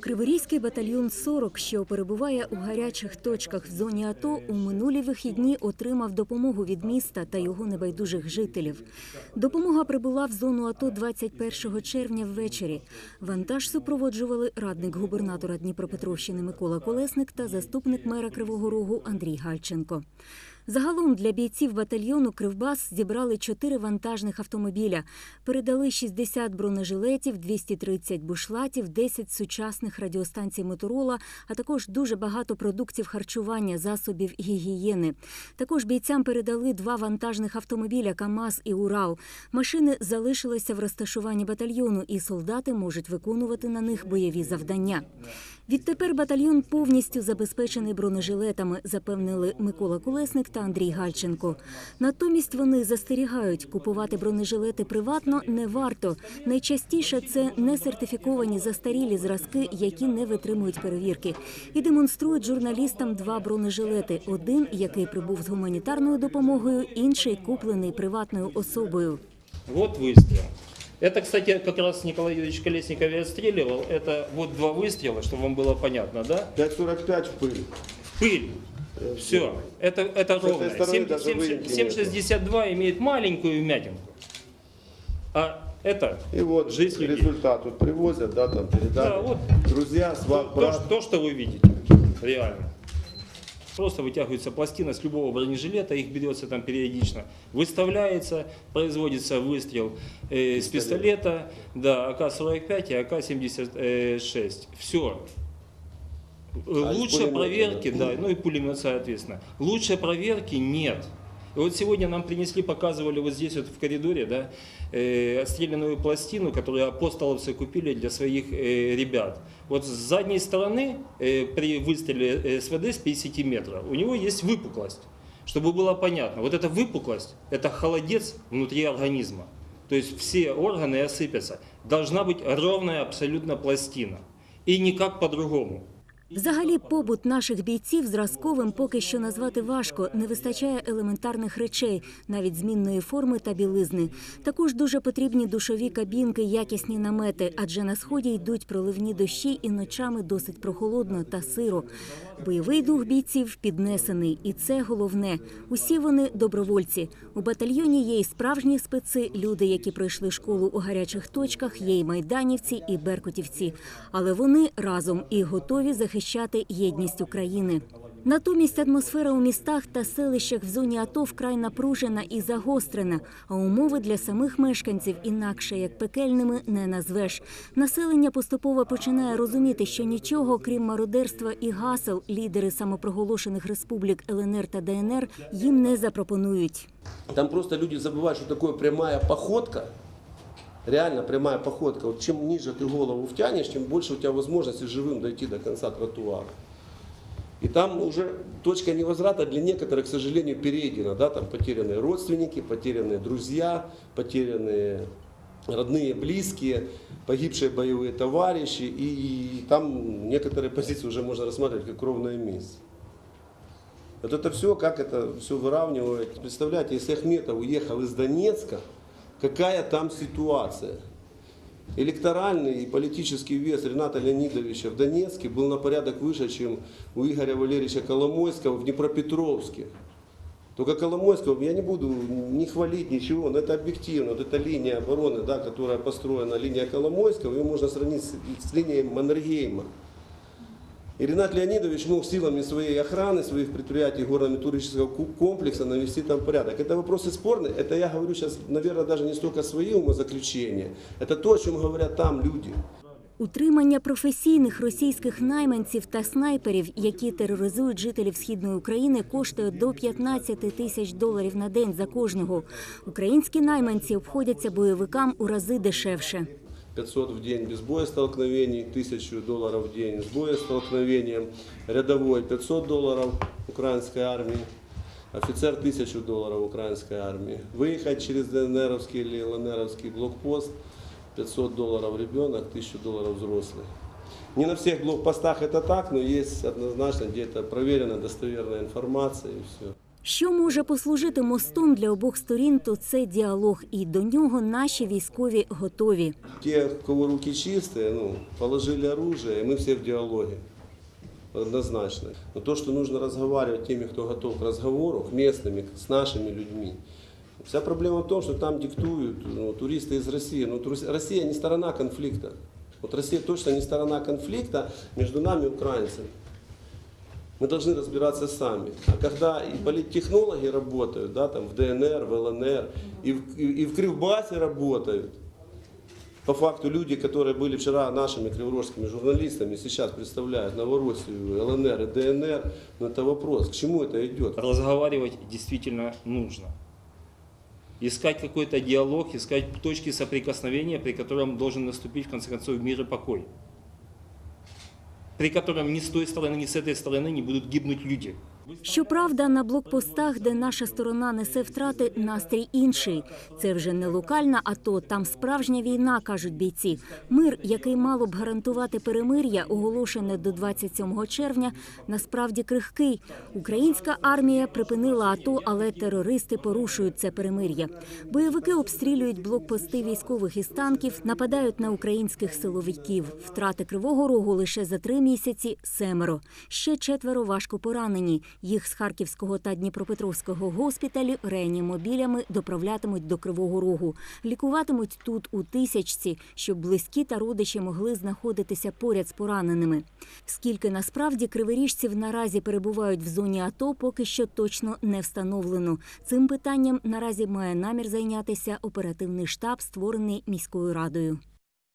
Криворізький батальйон 40, що перебуває у гарячих точках в зоні АТО, у минулі вихідні отримав допомогу від міста та його небайдужих жителів. Допомога прибула в зону АТО 21 червня ввечері. Вантаж супроводжували радник губернатора Дніпропетровщини Микола Колесник та заступник мера Кривого Рогу Андрій Гальченко. Загалом для бійців батальйону Кривбас зібрали чотири вантажних автомобіля, передали 60 бронежилетів, 230 бушлатів, 10 сучасних радіостанцій Моторола, а також дуже багато продуктів харчування, засобів гігієни. Також бійцям передали два вантажних автомобіля КАМАЗ і Урал. Машини залишилися в розташуванні батальйону, і солдати можуть виконувати на них бойові завдання. Відтепер батальйон повністю забезпечений бронежилетами, запевнили Микола Колесник Андрій Гальченко. Натомість вони застерігають, купувати бронежилети приватно не варто. Найчастіше це несертифіковані застарілі зразки, які не витримують перевірки, і демонструють журналістам два бронежилети: один, який прибув з гуманітарною допомогою, інший куплений приватною особою. Вот выстрел. Это, кстати, как раз Николай Юрьевич Колесников и отстреливал. Это вот два выстрела, чтобы вам было понятно, да? 5,45 в пыль. Пыль. Все. Это, это ровно. стороны Семь- даже семь- выемки нету. 7,62 имеет маленькую вмятинку. А это И вот Жизнь людей. результат вот привозят, да, там передали. Да, вот. Друзья, сват, то, брат. то, что вы видите. Реально. Просто вытягивается пластина с любого бронежилета, их берется там периодично, выставляется, производится выстрел э, с пистолета, да, АК-45 и АК-76. Все. А Лучше проверки, да? ну и пулемет, соответственно. Лучше проверки нет. И вот сегодня нам принесли, показывали вот здесь вот в коридоре, да, э, отстрелянную пластину, которую апостоловцы купили для своих э, ребят. Вот с задней стороны э, при выстреле э, СВД с 50 метров у него есть выпуклость. Чтобы было понятно, вот эта выпуклость, это холодец внутри организма. То есть все органы осыпятся. Должна быть ровная абсолютно пластина. И никак по-другому. Взагалі, побут наших бійців зразковим поки що назвати важко. Не вистачає елементарних речей, навіть змінної форми та білизни. Також дуже потрібні душові кабінки, якісні намети, адже на сході йдуть проливні дощі і ночами досить прохолодно та сиро. Бойовий дух бійців піднесений, і це головне. Усі вони добровольці. У батальйоні є і справжні специ, люди, які пройшли школу у гарячих точках, є і майданівці, і беркутівці. Але вони разом і готові захищати єдність України. Натомість атмосфера у містах та селищах в зоні АТО вкрай напружена і загострена, а умови для самих мешканців інакше як пекельними не назвеш. Населення поступово починає розуміти, що нічого, крім мародерства і гасел, лідери самопроголошених республік ЛНР та ДНР їм не запропонують. Там просто люди забывают, что такое прямая походка. Реально прямая походка. Вот чем ниже ты голову втянешь, тем больше у тебя возможности живым дойти до конца тротуара. И там уже точка невозврата для некоторых, к сожалению, перейдена. Да? Там потерянные родственники, потерянные друзья, потерянные родные, близкие, погибшие боевые товарищи. И там некоторые позиции уже можно рассматривать как кровная месть. Вот это все, как это все выравнивает. Представляете, если Ахметов уехал из Донецка, какая там ситуация? Электоральный и политический вес Рената Леонидовича в Донецке был на порядок выше, чем у Игоря Валерьевича Коломойского в Днепропетровске. Только Коломойского я не буду не хвалить ничего, но это объективно. Вот эта линия обороны, да, которая построена, линия Коломойского, ее можно сравнить с, с линией Маннергейма. И Ренат Леонидович мог силами своей охраны, своих предприятий горно-металлургического ку- комплекса навести там порядок. Это вопросы спорные. Это я говорю сейчас, наверное, даже не столько свои умозаключения. Это то, о чем говорят там люди. Утримання професійних російських найманців та снайперів, які тероризують жителів східної України, коштує до 15 тисяч доларів на день за кожного. Українські найманці обходяться бойовикам у рази дешевше. 500 в день без боестолкновений, 1000 долларов в день с боестолкновением, рядовой 500 долларов украинской армии, офицер 1000 долларов украинской армии. Выехать через ДНРовский или ЛНРовский блокпост 500 долларов ребенок, 1000 долларов взрослый. Не на всех блокпостах это так, но есть однозначно, где это проверена достоверная информация и все. Що може послужити мостом для обох сторін, то це діалог, і до нього наші військові готові. Те, у кого руки чистые, ну, положили оружие, и мы все в диалоге. Однозначно. Но то, что нужно разговаривать теми, кто готов к разговору, местными, с нашими людьми. Вся проблема в том, что там диктуют ну, туристы из России. Но турис- Россия не сторона конфликта. Вот Россия точно не сторона конфликта между нами и украинцами. Мы должны разбираться сами. А когда и политтехнологи работают, да, там в ДНР, в ЛНР, и в, и, и в Кривбасе работают, по факту люди, которые были вчера нашими криворожскими журналистами, сейчас представляют Новороссию, ЛНР и ДНР, но это вопрос, к чему это идет? Разговаривать действительно нужно. Искать какой-то диалог, искать точки соприкосновения, при котором должен наступить в конце концов мир и покой. При котором ни с той стороны, ни с этой стороны не будут гибнуть люди. Щоправда, на блокпостах, де наша сторона несе втрати, настрій інший. Це вже не локальна АТО, там справжня війна, кажуть бійці. Мир, який мало б гарантувати перемир'я, оголошене до 27 червня, насправді крихкий. Українська армія припинила АТО, але терористи порушують це перемир'я. Бойовики обстрілюють блокпости військових із танків, нападають на українських силовиків. Втрати Кривого Рогу лише за три місяці семеро. Ще четверо важко поранені. Їх з Харківського та Дніпропетровського госпіталів реанімобілями доправлятимуть до Кривого Рогу. Лікуватимуть тут у тисячці, щоб близькі та родичі могли знаходитися поряд з пораненими. Скільки насправді криворіжців наразі перебувають в зоні АТО, поки що точно не встановлено. Цим питанням наразі має намір зайнятися оперативний штаб, створений міською радою.